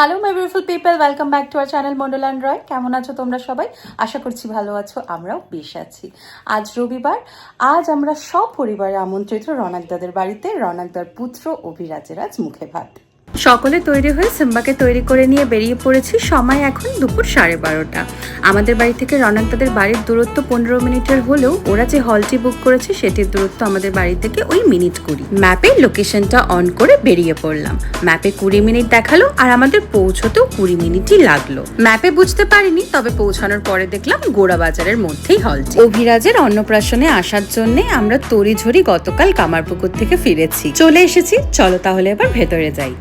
Hello my beautiful people welcome back to our channel মন্ডলান Roy কেমন আছো তোমরা সবাই? আশা করছি ভালো আছো, আমরাও বেশ আছি। আজ রবিবার, আজ আমরা সব পরিবারে আমন্ত্রিত রনাকদাদের বাড়িতে। রনাকদার পুত্র অভিরাজের আজ মুখে ভাত। সকলে তৈরি হয়ে সিম্বাকে তৈরি করে নিয়ে বেরিয়ে পড়েছি সময় এখন দুপুর সাড়ে বারোটা। আমাদের বাড়ি থেকে রনাকদাদের বাড়ির দূরত্ব পনেরো মিনিটের হলেও ওরা যে হলটি বুক করেছে সেটির দূরত্ব আমাদের বাড়ি থেকে ওই মিনিট কুড়ি। ম্যাপে লোকেশনটা অন করে বেরিয়ে পড়লাম। ম্যাপে কুড়ি মিনিট দেখাল আর আমাদের পৌঁছতেও কুড়ি মিনিটই লাগল। ম্যাপে বুঝতে পারিনি, তবে পৌঁছানোর পরে দেখলাম গোড়া বাজারের মধ্যেই হলটি। অভিরাজের অন্নপ্রাশনে আসার জন্য আমরা তড়িঝড়ি গতকাল কামারপুকুর থেকে ফিরেছি। চলে এসেছি, চলো তাহলে এবার ভেতরে যাই।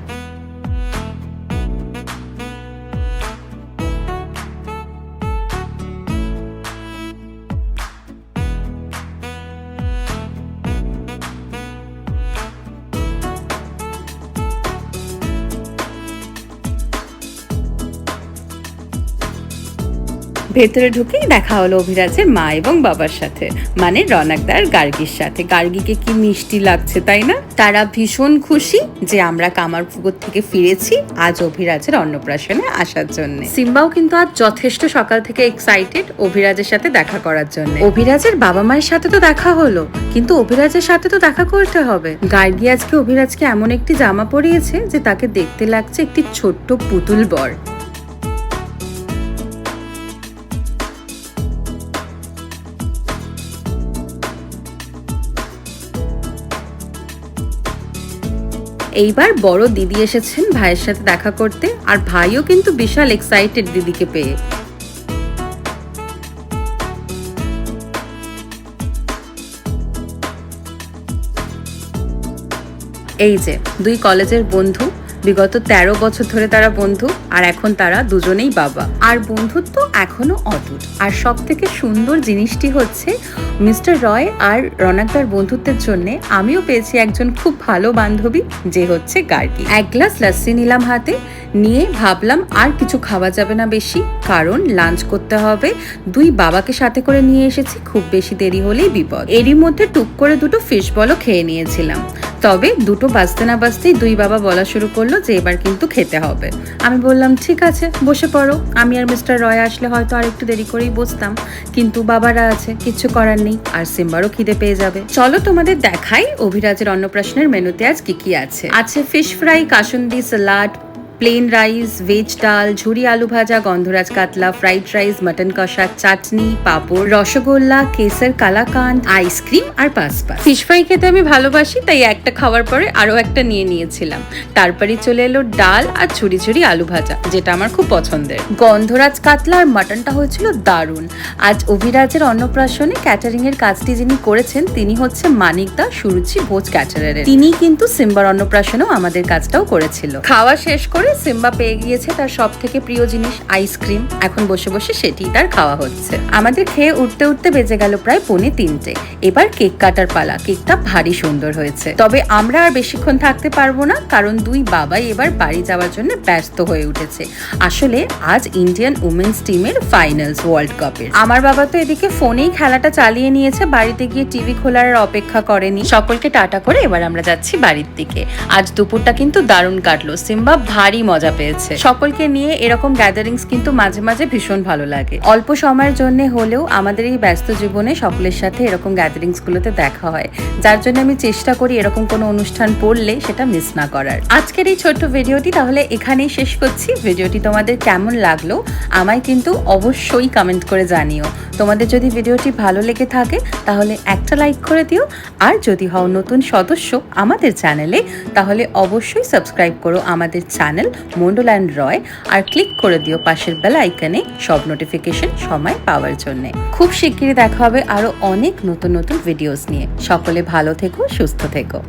ভেতরে ঢুকেই দেখা হলো অভিরাজের মা এবং বাবার সাথে। মানে রনাকদার গার্গির সাথে। গার্গিকে কি মিষ্টি লাগছে, তাই না? তারা ভীষণ খুশি যে আমরা কামারপুকুর থেকে ফিরেছি আজ অভিরাজের অন্নপ্রাশনে আসার জন্য। সিম্বাও কিন্তু আজ যথেষ্ট সকাল থেকে এক্সাইটেড অভিরাজের সাথে দেখা করার জন্য। অভিরাজের বাবা মায়ের সাথে তো দেখা হলো, কিন্তু অভিরাজের সাথে তো দেখা করতে হবে। গার্গি আজকে অভিরাজকে এমন একটি জামা পরিয়েছে যে তাকে দেখতে লাগছে একটি ছোট্ট পুতুল বর। এইবার বড় দিদি এসেছেন ভাইয়ের সাথে দেখা করতে, আর ভাইও কিন্তু বিশাল এক্সাইটেড দিদিকে পেয়ে। এই যে, দুই কলেজের বন্ধু, বিগত তেরো বছর ধরে তারা বন্ধু, আর এখন তারা দুজনেই বাবা। আর বন্ধুত্ব এখনও অটুট আর সব থেকে সুন্দর জিনিসটি হচ্ছে মিস্টার রয় আর রনাকদার বন্ধুত্বের জন্য আমিও পেয়েছি একজন খুব ভালো বান্ধবী, যে হচ্ছে গার্গি। এক গ্লাস লাস্সি নিলাম হাতে, নিয়ে ভাবলাম আর কিছু খাওয়া যাবে না বেশি, কারণ লাঞ্চ করতে হবে। দুই বাবাকে সাথে করে নিয়ে এসেছি, খুব বেশি দেরি হলেই বিপদ। এরই মধ্যে টুক করে দুটো ফিশ বলও খেয়ে নিয়েছিলাম। তবে দুটো বাজতে না বাজতেই দুই বাবা বলা শুরু করল যে এবার কিন্তু খেতে হবে। আমি বললাম, ঠিক আছে, বসে পড়ো। আমি আর মিস্টার রয় আসলে হয়তো আর একটু দেরি করেই বসতাম, কিন্তু বাবারা আছে কিচ্ছু করার নেই। আর সিম্বারও খিদে পেয়ে যাবে। চলো তোমাদের দেখাই অভিরাজের অন্নপ্রাশনের মেনুতে আজ কি কি আছে। আছে ফিশ ফ্রাই কাসুন্দি সালাড প্লেন রাইস ভেজ ডাল ঝুরি আলু ভাজা গন্ধরাজ কাতলা ফ্রাইড রাইস মটন কষা চাটনি পাঁপড় রসগোল্লা কেসর কালাকান্দ আইসক্রিম আর পাসপা ফিশ ফ্রাই খেতে আমি ভালোবাসি তাই একটা খাওয়ার পরে আরও একটা নিয়ে নিয়েছিলাম। তারপরে চলে এলো ডাল আর ঝুরি ঝুরি আলু ভাজা যেটা আমার খুব পছন্দের। গন্ধরাজ কাতলা আর মাটনটা হয়েছিল দারুণ। আজ অভিরাজের অন্নপ্রাশনে ক্যাটারিং এর কাজটি যিনি করেছেন তিনি হচ্ছে মানিক দা সুরুচি ভোজ ক্যাটারারের তিনি কিন্তু সিম্বার অন্নপ্রাশনেও আমাদের কাজটাও করেছিল। খাওয়া শেষ করে সিম্বা পেয়ে গিয়েছে তার সব থেকে প্রিয় জিনিস আইসক্রিম। এখন বসে বসে সেটি তার খাওয়া হচ্ছে। আমাদের খেয়ে উঠতে উঠতে বেজে গেল প্রায় পৌনে তিনটে। এবার কেক কাটার পালা। কেকটা ভারী সুন্দর হয়েছে। তবে আমরা আর বেশিক্ষণ থাকতে পারব না, কারণ দুই বাবাই এবার বাড়ি যাওয়ার জন্য ব্যস্ত হয়ে উঠেছে। আসলে আজ ইন্ডিয়ান উমেন্স টিমের ফাইনালস ওয়ার্ল্ড কাপের। আমার বাবা তো এদিকে ফোনেই খেলাটা চালিয়ে নিয়েছে, বাড়িতে গিয়ে টিভি খোলার অপেক্ষা করেনি। সকলকে টাটা করে এবার আমরা যাচ্ছি বাড়ির দিকে। আজ দুপুরটা কিন্তু দারুণ কাটলো। সিম্বা ভারী মজা পেয়েছে। সকলকে নিয়ে এরকম গ্যাদারিংস কিন্তু মাঝে মাঝে ভীষণ ভালো লাগে। অল্প সময়ের জন্য হলেও আমাদের এই ব্যস্ত জীবনে সকলের সাথে এরকম গ্যাদারিংস গুলোতে দেখা হয়। যার জন্য আমি চেষ্টা করি এরকম কোনো অনুষ্ঠান পড়লে সেটা মিস না করার। আজকের এই ছোট্ট ভিডিওটি তাহলে এখানেই শেষ করছি। ভিডিওটি তোমাদের কেমন লাগল আমায় কিন্তু অবশ্যই কমেন্ট করে জানিও। তোমাদের যদি ভিডিওটি ভালো লেগে থাকে তাহলে একটা লাইক করে দিও। আর যদি হও নতুন সদস্য আমাদের চ্যানেলে তাহলে অবশ্যই সাবস্ক্রাইব করো আমাদের চ্যানেল মন্ডল রয় আর ক্লিক করে দিও পাশের বেল আইকনে সব নোটিফিকেশন সময় পাওয়ার জন্য। খুব শিগগিরই দেখা হবে আরও অনেক নতুন নতুন ভিডিওস নিয়ে। সকলে ভালো থেকো, সুস্থ থেকো।